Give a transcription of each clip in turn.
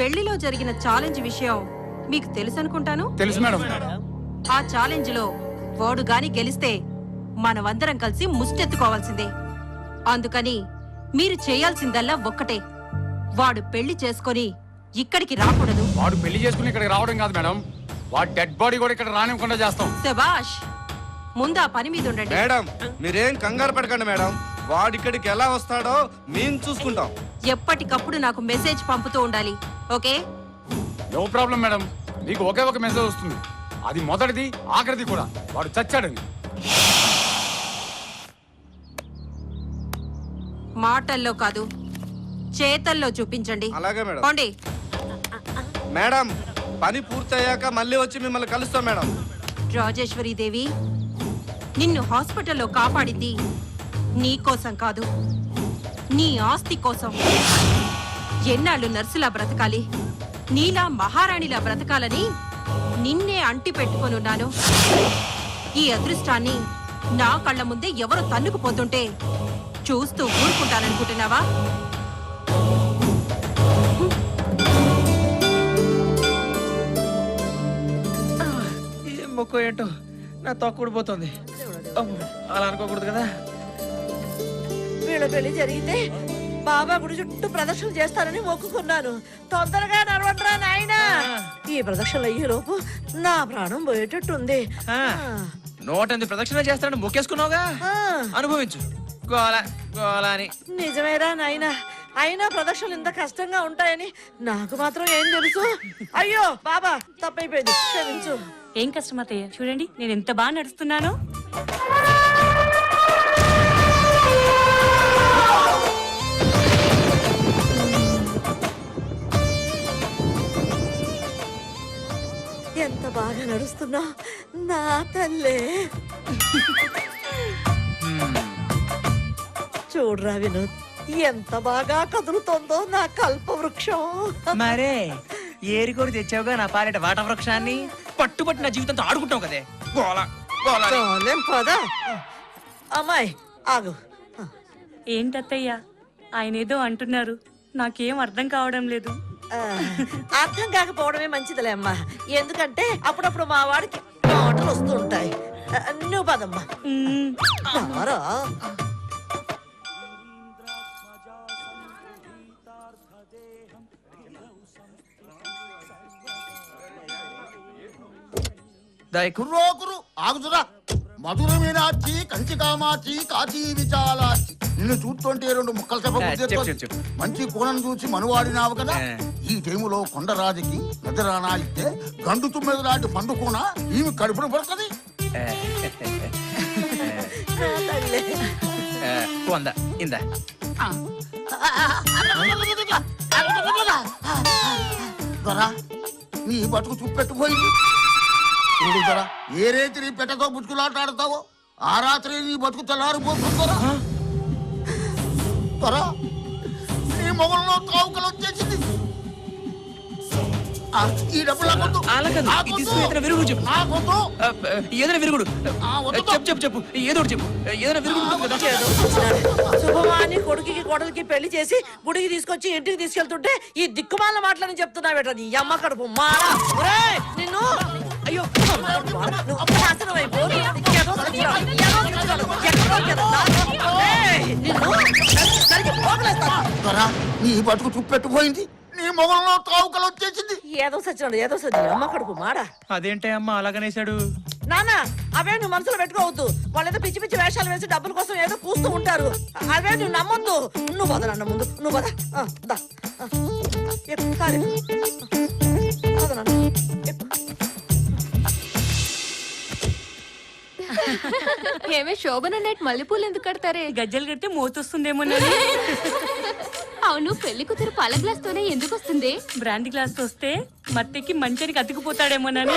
పెళ్ళిలో జరిగిన ఛాలెంజ్ విషయం మీకు తెలుసు అనుకుంటాను? తెలుసు మేడం. ఆ ఛాలెంజ్లో వాడు గాని గెలిస్తే మనమందరం కలిసి ముష్టెత్తుకోవాల్సిందే. అందుకని మీరు చేయాల్సిందల్లా ఒక్కటే. వాడు పెళ్ళి చేసుకొని ఇక్కడికి రాకూడదు. వాడు పెళ్ళి చేసుకుని ఇక్కడికి రావడం కాదు మేడం. వాడి డెడ్ బాడీ కూడా ఇక్కడ రానివ్వకుండా చేస్తాం. శబాష్ ముందు ఆ పని మీద ఉండండి. మేడం మీరేం కంగారు పడకండి మేడం. వాడు ఇక్కడికి ఎలా వస్తాడో మేము చూసుకుంటాం. ఎప్పటికప్పుడు నాకు మెసేజ్ పంపుతూ ఉండాలి ఓకే? No problem madam. మీకు ఒకే ఒక మెసేజ్ వస్తుంది. అది మొదటిది ఆఖరిది కూడా. వాడు చచ్చాడని. మాటల్లో కాదు చేతల్లో చూపించండి. అలాగే మేడం. పోండి. మేడం పని పూర్తయ్యాక మళ్ళీ వచ్చి మిమ్మల్ని కలుస్తాం మేడం. రాజేశ్వరి దేవి నిన్ను హాస్పిటల్లో కాపాడింది. నీ కోసం కాదు నీ ఆస్తి కోసం. ఎన్నాళ్ళు నర్సులా బ్రతకాలి నీలా మహారాణిలా బ్రతకాలని నిన్నే అంటి పెట్టుకొనున్నాను. ఈ అదృష్టాన్ని నా కళ్ళ ముందే ఎవరు తన్నుకుపోతుంటే చూస్తూ ఊరుకుంటాననుకుంటున్నావా? మొక్క ఏంటో నా తొక్క ఊడిపోతుంది. అలా అనుకోకూడదు కదా? వీళ్ళ పెళ్ళి జరిగితే బాబా గుడి చుట్టూ ప్రదక్షిణ చేస్తానని మొక్కుకున్నాను. తొందరగా నడవండిరా నాయనా. ఈ ప్రదక్షిణలు అయ్యే లోపు నా ప్రాణం పోయేటట్టుంది. ఆ, నూటెనిమిది ప్రదక్షిణ చేస్తానని మొక్కేసుకున్నావుగా? అనుభవించు. గోల గోల అని నిజమేరా నాయనా. అయినా ప్రదక్షిణలు ఇంత కష్టంగా ఉంటాయని నాకు మాత్రం ఏం తెలుసు. అయ్యో బాబా తప్పైపోయింది. క్షమించు. ఏం కష్టం అత్తయ్య? చూడండి నేను ఎంత బాగా నడుస్తున్నానో. ఎంత బాగా నడుస్తున్నా నా తల్లే. చూడరా వినోద్ ఎంత బాగా కదులుతోందో నా కల్ప వృక్షం మరే ఏరికోరి తెచ్చావుగా నా పాలిట వాట వృక్షాన్ని పట్టుబట్టి నా జీవితంతో ఆడుకుంటావు కదే. గోల పద. అమ్మాయి ఆగు. ఏంటత్తయ్య? ఆయన ఏదో అంటున్నారు. నాకేం అర్థం కావడం లేదు. అర్థం కాకపోవడమే మంచిదిలే అమ్మా ఎందుకంటే అప్పుడప్పుడు మా వాడికి మాటలు వస్తుంటాయి నువ్వు పదమ్మా మ్మ్. రారా. ఆగుతురా మధుర మీనాచి కంచి కామాచి కాచి విచాలాచి నిన్ను చూస్తుంటే రెండు ముక్కలు చెప్ప. మంచి కూనను చూసి మనువాడినావు కదా. ఈ టైములో కొండరాజుకి నిద్రానా ఇస్తే గండు తుమ్మెది లాంటి పండు కూన ఈమె కడుపున పడుతుంది వంద ఇందా దొరా నీ బతుకు చూపెట్టుపోయింది చూడు దొరా ఏ రేతి నీ పెట్టతో బుచ్చుకులాటాడతావో ఆ రాత్రి నీ బతుకు తెల్లారిపోతుందరా. దొరా నీ మొగల్లో తావుకలు వచ్చేసింది. ఆ, ఈ డబ్బులు ఏదైనా విరుగుడు చెప్పు. చెప్పు చెప్పు ఏదో ఏదైనా విరుగుడు ఉంటుంది కదా శుభమాని కొడుకుకి కోడలికి పెళ్ళి చేసి గుడికి తీసుకొచ్చి ఇంటికి తీసుకెళ్తుంటే ఈ దిక్కుమాల మాటలని చెప్తున్నా బేట నీ అమ్మ కడుపు. మారా. ఒరేయ్, నిన్ను అయ్యో. నువ్వు నాశనం అయిపో. ఎదో సచ్చినావు. ఎదో సచ్చినావు. ఎక్కడో ఎక్కడో. ఒరేయ్, నిన్ను నరికి పోగులేస్తాను. దొరా నీ బతుకు చూపెట్టుపోయింది నీ మొగల్లో తావుకలు వచ్చేసింది ఏదో సచ్చినాడు ఏదో సచ్చి అమ్మ కడుపు మాడా అదేంటే అమ్మ అలాగనేసాడు నాన్న అవే నువ్వు మనసులో పెట్టుకోవద్దు వాళ్ళేదో పిచ్చి పిచ్చి వేషాలు వేసి డబ్బుల కోసం ఏదో కూస్తూ ఉంటారు అవే నువ్వు నమ్మొద్దు నువ్వు పద నాన్న ముందు నువ్వు పద ఏమే శోభన నైట్ మల్లెపూలు ఎందుకు కడతారే? గజ్జలు కడితే మోతొస్తుందేమోనని అవును పెళ్ళి కూతురు పాల గ్లాస్ తోనే ఎందుకు వస్తుంది బ్రాండ్ గ్లాస్ వస్తే మత్తెక్కి మంచానికి అతుకుపోతాడేమోనని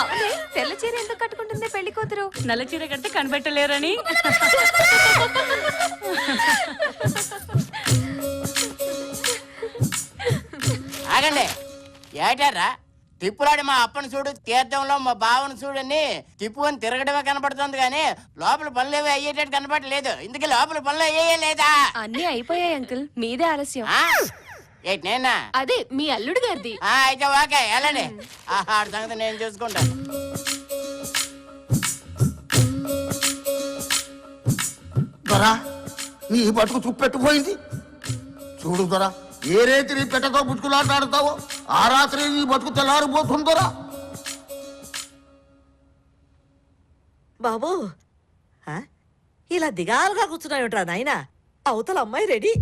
అవునే తెల్ల చీర ఎందుకు కట్టుకుంటుంది పెళ్ళి కూతురు? నల్ల చీర కడితే కనిపెట్టలేరని ఆగండి. ఏటారా తిప్పులాడి మా అప్పని చూడు తీర్థంలో మా బావను చూడని తిప్పుకొని తిరగడమే కనపడుతుంది కానీ లోపల పనులు ఏవి అయ్యేటట్టు కనపడలేదు. ఇందుకే లోపల పనులు అయ్యే లేదా? అన్ని అయిపోయాయి అంకుల్. మీదే ఆలస్యం? ఏంటి నేనా? అదే మీ అల్లుడు గారిది. ఆ, అయితే ఓకే వెళ్ళండి. ఆహా, ఆడి సంగతి నేను చూసుకుంటాను దొరా నీ బతుకు చూపెట్టుపోయింది చూడు దొరా ఏ రేతి నీ పెట్టతో బుచ్చుకులాటాడతావో ఆ రాత్రి నీ బతుకు తెల్లారిపోతుందోరా? బాబు ఆ? ఇలా దిగాలుగా కూర్చున్నావుట్రా నాయన? అవతల అమ్మాయి రెడీ.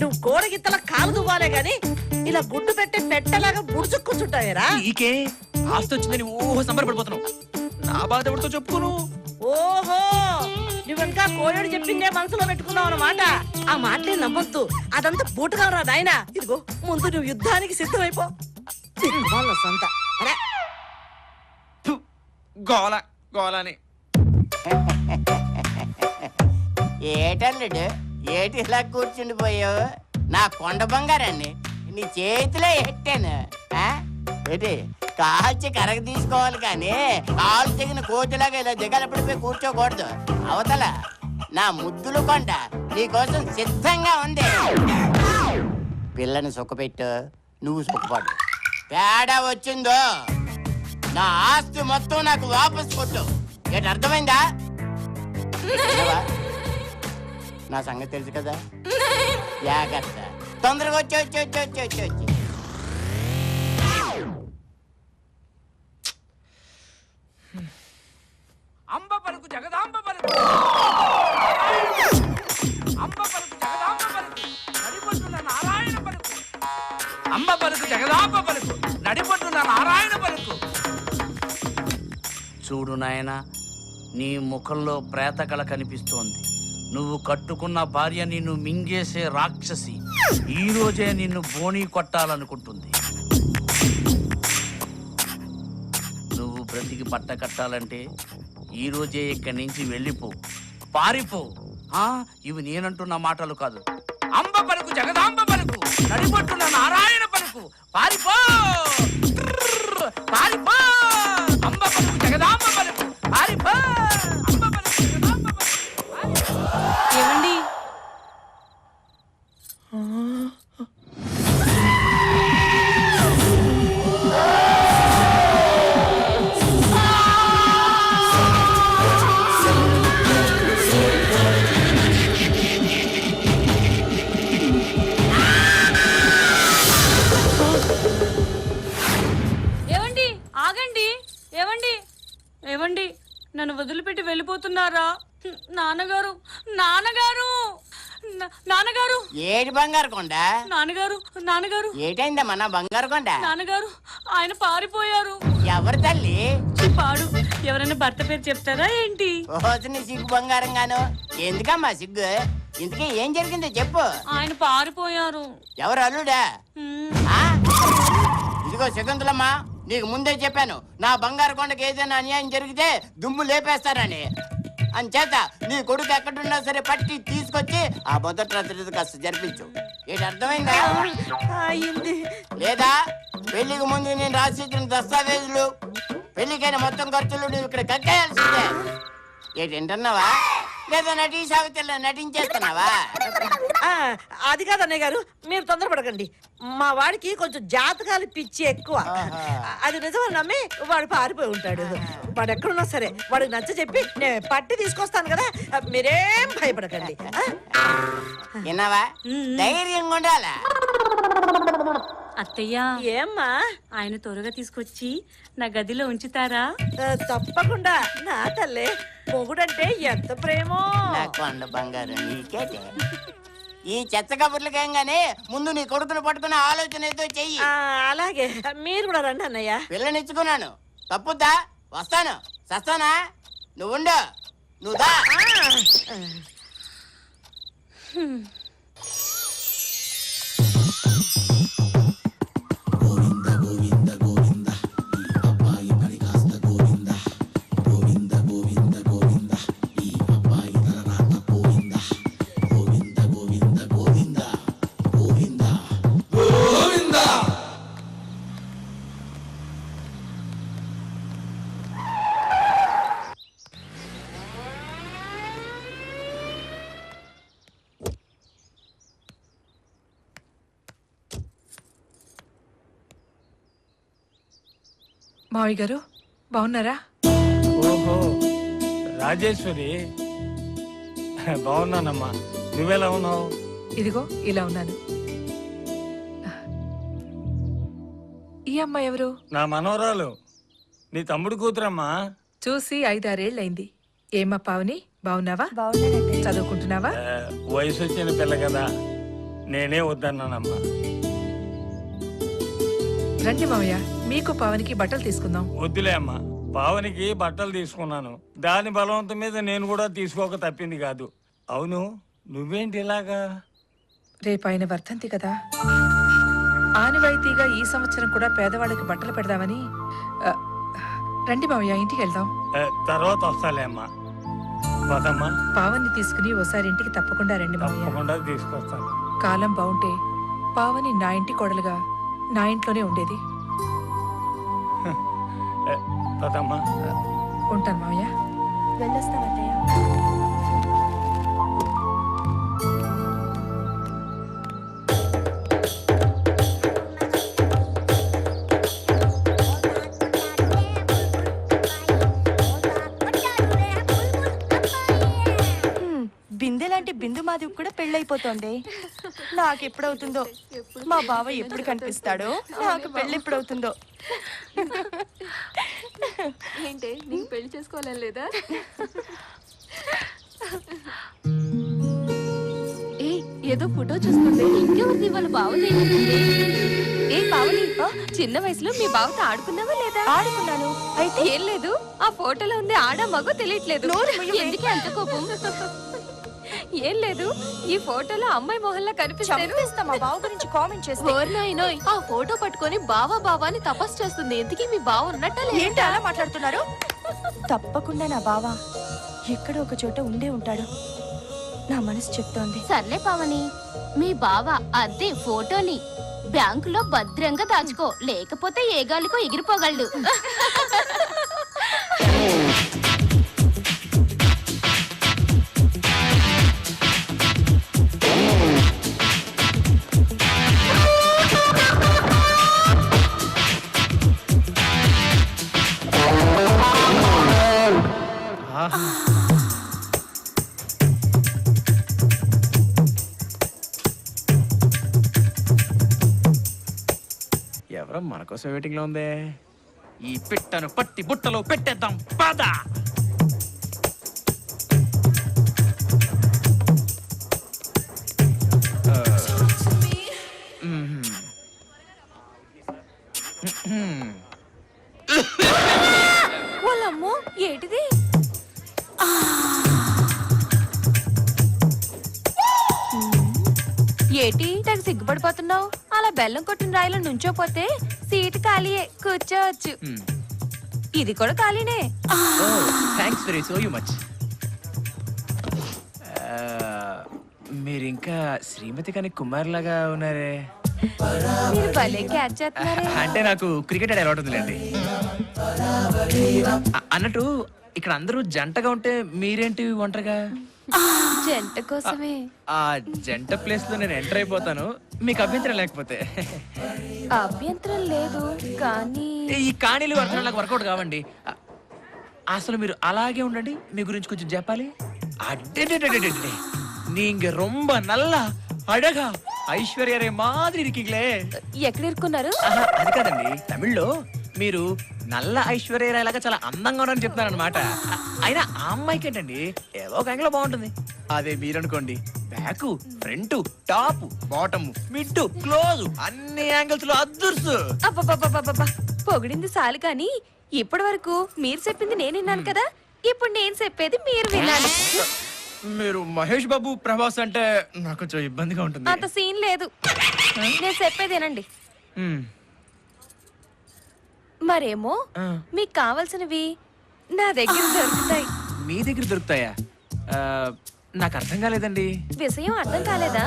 నువ్వు కోడగిత్తల కాలు దువ్వాలే గాని ఇలా గుడ్డు పెట్టే పెట్టలాగా ముడుచుకు కూర్చుంటావేరా? నీకే ఆస్తి వచ్చిందని ఓహో సంబరపడిపోతున్నావు. నా బాధ ఎవరితో చెప్పుకోను? ఓహో! నువ్వింకా కోయోడు చెప్పిందే మనసులో పెట్టుకున్నావు అన్నమాట. ఆ మాటలే నమ్మొద్దు. అదంతా బూటకవరా నాయనా. ఇదిగో ముందు నువ్వు యుద్ధానికి సిద్ధమైపో. వాళ్ళ సొంత. గోల గోలని. ఏటల్లుడు ఏటి ఇలా కూర్చుండిపోయావు? నా కొండ బంగారాన్ని నీ చేతిలో ఎట్టాను? ఏంటి కాల్చి కరగ తీసుకోవాలి కానీ కాలు తెగిన కోతిలాగా ఇలా దిగలపడిపోయి కూర్చోకూడదు. అవతల నా ముద్దులు కొండ నీకోసం సిద్ధంగా ఉంది. పిల్లని సుఖపెట్టు నువ్వు సుఖపడు తేడా వచ్చిందో నా ఆస్తి మొత్తం నాకు వాపస్ కొట్టు. ఏంటి అర్థమైందా? నా సంగతి తెలుసు కదా? జాగ్రత్త. తొందరగా వచ్చి వచ్చి వచ్చి వచ్చి వచ్చి వచ్చి. చూడు నాయనా నీ ముఖంలో ప్రేతకళ కనిపిస్తోంది. నువ్వు కట్టుకున్న భార్య నిన్ను మింగేసే రాక్షసి ఈ రోజే నిన్ను బోణీ కొట్టాలనుకుంటుంది. నువ్వు బ్రతికి బట్ట కట్టాలంటే ఈ రోజే ఇక్కడి నుంచి వెళ్ళిపో. పారిపో. ఇవి నేనంటున్న మాటలు కాదు. అంబ పలుకు జగదాంబ పలుకు నడిపొట్టున నారాయణ పలుకు. పారిపో. పారిపో. అంబ పలుకు ఏడు బంగారు కొండ? నాన్నగారు నాన్నగారు. ఏటైందమ్మా నా బంగారు కొండ? నాన్నగారు ఆయన పారిపోయారు. ఎవరి తల్లి? పాడు. ఎవరైనా భర్త పేరు చెప్తారా ఏంటి? ఓసిన సిగ్గు బంగారం గాను ఎందుకమ్మా సిగ్గు? ఇంతకీ ఏం జరిగిందో చెప్పు. ఆయన పారిపోయారు. ఎవరు అల్లుడా. ఆ? ఇదిగో శకుంతలమ్మా నీకు ముందే చెప్పాను. నా బంగారు కొండకి ఏదైనా అన్యాయం జరిగితే దుమ్ము లేపేస్తారని అంచేత నీ కొడుకు ఎక్కడున్నా సరే పట్టి తీసుకొచ్చి ఆ మొదటి రాత్రి కాస్త జరిపించు. ఏంటి అర్థమైందా? అయింది లేదా పెళ్ళికి ముందు నేను రాసి ఇచ్చిన దస్తావేజులు పెళ్ళికైన మొత్తం ఖర్చులు నువ్వు ఇక్కడ కక్కేయాల్సిందే. ఏంటి వింటున్నావా? లేదా నటీ సావిత్రిలో నటించేస్తున్నావా? ఆ, అది కాదు అన్నయ్య గారు మీరు తొందరపడకండి. మా వాడికి కొంచెం జాతకాలు పిచ్చి ఎక్కువ. అది నిజమని నమ్మి వాడు పారిపోయి ఉంటాడు. వాడు ఎక్కడున్నా సరే వాడికి నచ్చ చెప్పి నేను పట్టి తీసుకొస్తాను కదా మీరేం భయపడకండి. ఆ? విన్నావా? ధైర్యంగా ఉండాలా? అత్తయ్య. ఏమ్మా? ఆయన త్వరగా తీసుకొచ్చి నా గదిలో ఉంచుతారా? తప్పకుండా. నా తల్లే మొగుడంటే ఎంత ప్రేమో. కొండ బంగారు ఈ చెత్త కబుర్లకేం గానీ ముందు నీ కొడుకును పట్టుకునే ఆలోచన ఏదో చెయ్యి. ఆ, అలాగే. మీరు కూడా రండి అన్నయ్య. పిల్లనిచ్చుకున్నాను. తప్పుద్దా? వస్తాను. సస్తానా? నువ్వుండు. నువ్వు మావయ్య గారు బాగున్నారా? ఓహో రాజేశ్వరి. బాగున్నానమ్మా. నువ్వెలా ఉన్నావు? ఇదిగో ఇలా ఉన్నాను. ఈ అమ్మాయి ఎవరు? నా మనవరాలు. నీ తమ్ముడు కూతురమ్మా. చూసి ఐదారేళ్ళైంది ఏమ్మా పావని బాగున్నావా? చదువుకుంటున్నావా? ఆ, వయసు వచ్చిన పిల్ల కదా. నేనే వద్దన్నానమ్మా. రండి మావయ్య. మీకు పావనికి బట్టలు తీసుకుందాం. వద్దులే అమ్మా. పావనికి బట్టలు తీసుకున్నాను. దాని బలవంతం మీద నేను కూడా తీసుకోక తప్పింది కాదు. అవును నువ్వేంటి ఇలాగా? రేపు ఆయన వర్ధంతి కదా. ఆనవాయితీగా ఈ సంవత్సరం కూడా పేదవాళ్ళకి బట్టలు పెడదామని ఆ, రండి మావయ్య ఇంటికి వెళ్దాం. తర్వాత వస్తాలే అమ్మా. పదమ్మా పావని తీసుకుని ఓసారి ఇంటికి తప్పకుండా రండి మావయ్య. తప్పకుండా తీసుకొస్తాను. కాలం బాగుంటే పావని నా ఇంటి కోడలుగా నా ఇంట్లోనే ఉండేది. పదమ్మా ఉంటాను మావయ్య. బిందె లాంటి బిందు మాధవి కూడా పెళ్ళైపోతోంది. నాకు ఎప్పుడవుతుందో మా బావ ఎప్పుడు కనిపిస్తాడో? నాకు పెళ్ళి ఎప్పుడవుతుందో ఏంటే? నీకు పెళ్ళి చేసుకోవాలని లేదా? ఏ ఏదో ఫోటో చూస్తుంటే ఇంకెవరిది వాళ్ళ బావది ఏ పావని చిన్న వయసులో మీ బావతో ఆడుకున్నావా లేదా? ఆడుకున్నాను. అయితే? ఏం లేదు. ఆ ఫోటోలో ఉంది ఆడ మగో తెలియట్లేదు. ఎందుకే అంత కోపం? ఏం లేదు. ఈ ఫోటోలో అమ్మాయి మొహల్లా కనిపిస్తాను చంపేస్తా మా బావ గురించి కామెంట్ చేస్తే. ఓర్నాయినోయ్ ఆ ఫోటో పట్టుకొని బావా బావా అని తపస్సు చేస్తుంది. ఎందుకే మీ బావ ఉన్నట్ట ఏంటి అలా మాట్లాడుతున్నారు? తప్పకుండా నా బావ ఎక్కడో ఒక చోట ఉండే ఉంటాడు. నా మనసు చెప్తోంది. సర్లే పావని మీ బావ అదే ఫోటోని బ్యాంకులో భద్రంగా దాచుకో. లేకపోతే ఏ గాలికో ఎగిరిపోగలడు. ఎవరో మన కోసం వెయిటింగ్లో ఉందే. ఈ పిట్టను పట్టి బుట్టలో పెట్టేద్దాం. పదా. ఏటి? తెగ సిగ్గుపడిపోతున్నావు? అలా బెల్లం కొట్టిన రాయిలో నుంచోపోతే సీటు ఖాళీయే. కూర్చోవచ్చు. ఇది కూడా ఖాళీనే. Thanks very so you much మీరు ఇంకా శ్రీమతి కానీ కుమార్ లాగా ఉన్నారే. మీరు భలే క్యాచ్ చేస్తున్నారే. అంటే నాకు క్రికెట్ ఆడే అలవాటు ఉందిలేండి. అన్నట్టు ఇక్కడ అందరూ జంటగా ఉంటే మీరేంటి ఒంటరిగా జంట కోసమే ఆ జంట ప్లేస్ లో నేను ఎంటర్ అయిపోతాను మీకు అభ్యంతరం లేకపోతే అభ్యంతరం లేదు కానీ ఈ కాణీలు అర్థం నాకు వర్కౌట్ కావండి అ- అసలు మీరు అలాగే ఉండండి మీ గురించి కొంచెం చెప్పాలి అడ్డే நீங்க ரொம்ப நல்லா అడగా ఐశ్వర్యరే మాదిరి இருக்கீங்களே ఎక్కడ ఇరుక్కున్నారు ఆహా, అది కాదండి తమిళ్లో మీరు నల్ల ఐశ్వర్య లాగా చాలా అందంగా ఉన్నారని చెప్తున్నారు అనమాట అయినా ఆ అమ్మాయికి ఏంటండి? ఏదో ఒక యాంగిల్ బాగుంటుంది. అదే మీరనుకోండి. Back front top bottom mid close అన్ని యాంగిల్స్లో అద్దర్సు. అబ్బబ్బబ్బబ్బబ్బా. పొగిడింది చాలు కానీ ఇప్పటి వరకు మీరు చెప్పింది నేను విన్నాను కదా. ఇప్పుడు నేను చెప్పేది మీరు వినాలి. మీరు మహేష్ బాబు ప్రభాస్ అంటే నాకు కొంచెం ఇబ్బందిగా ఉంటుంది. అంత సీన్ లేదు. నేను చెప్పేది వినండి. మ్మ్. మరేమో? మీకు కావాల్సినవి నా దగ్గర దొరుకుతాయి. మీ దగ్గర దొరుకుతాయా? ఆ, నాకు అర్థం కాలేదండి. విషయం అర్థం కాలేదా?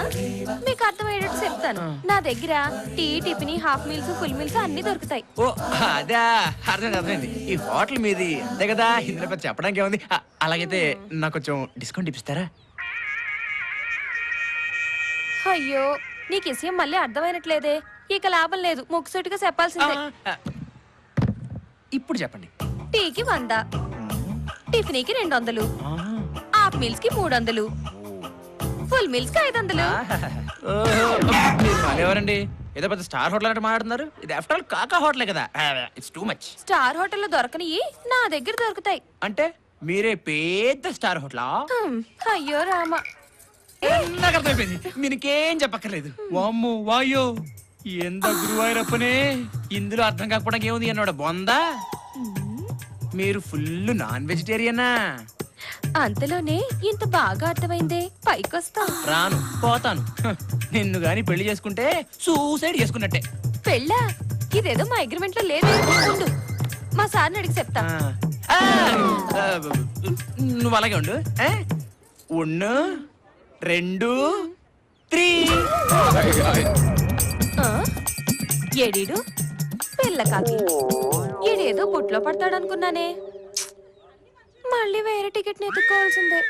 మీకు అర్థమయ్యేటట్టు చెప్తాను. నా దగ్గర tea tiffin half meals full meals అన్ని దొరుకుతాయి. ఓ అదా అర్థం అర్థమైంది. ఈ హోటల్ మీది అంతే కదా? ఇందులో పెద్ద చెప్పడానికి ఏముంది ఆ, అలాగైతే నాకు కొంచెం డిస్కౌంట్ ఇప్పిస్తారా? అయ్యో నీకు విషయం మళ్ళీ అర్థమైనట్లేదే. ఇక లాభం లేదు. ముక్కుసూటిగా చెప్పాల్సిందే. ఆ, ఇప్పుడు చెప్పండి. టీకి వంద టిఫినీకి రెండు వందలు హాఫ్ మీల్స్కి మూడు వందలు ఫుల్ మీల్స్కి ఐదు వందలు ఎవరండి ఏదో పెద్ద స్టార్ హోటల్ అంటే మాట్లాడుతున్నారు. ఇది ఆఫ్టర్ ఆల్ కాకా హోటలే కదా. ఇట్స్ టూ మచ్ స్టార్ హోటల్లో దొరకనివి నా దగ్గర దొరుకుతాయి. అంటే మీరే పెద్ద స్టార్ హోటలా? అయ్యో రామ. అర్థమైపోయింది మీకేం చెప్పక్కర్లేదు. వామ్ము వాయో. ఎంత గురువాయూరప్పనే? ఇందులో అర్థం కాకపోవడానికి ఏముంది అన్నాడు. బొందా? మీరు ఫుల్ నాన్ వెజిటేరియనా? అంతలోనే ఇంత బాగా అర్థమైందే. పైకొస్తా. రాను పోతాను. హ, నిన్ను గాని పెళ్ళి చేసుకుంటే సూసైడ్ చేసుకున్నట్టే. పెళ్ళా? ఇదేదో మా అగ్రిమెంట్లో లేదు. ఉండు. మా సార్ని అడిగి చెప్తా. ఆ, ఆ, నువ్వు అలాగే ఉండు. ఆ? ఒన్ను రెండు త్రీ? ఏడీడు? పిల్ల కాకి. ఈడేదో బుట్లో పడతాడనుకున్నానే. మళ్ళీ వేరే టికెట్ని ఎత్తుక్కోవాల్సిందే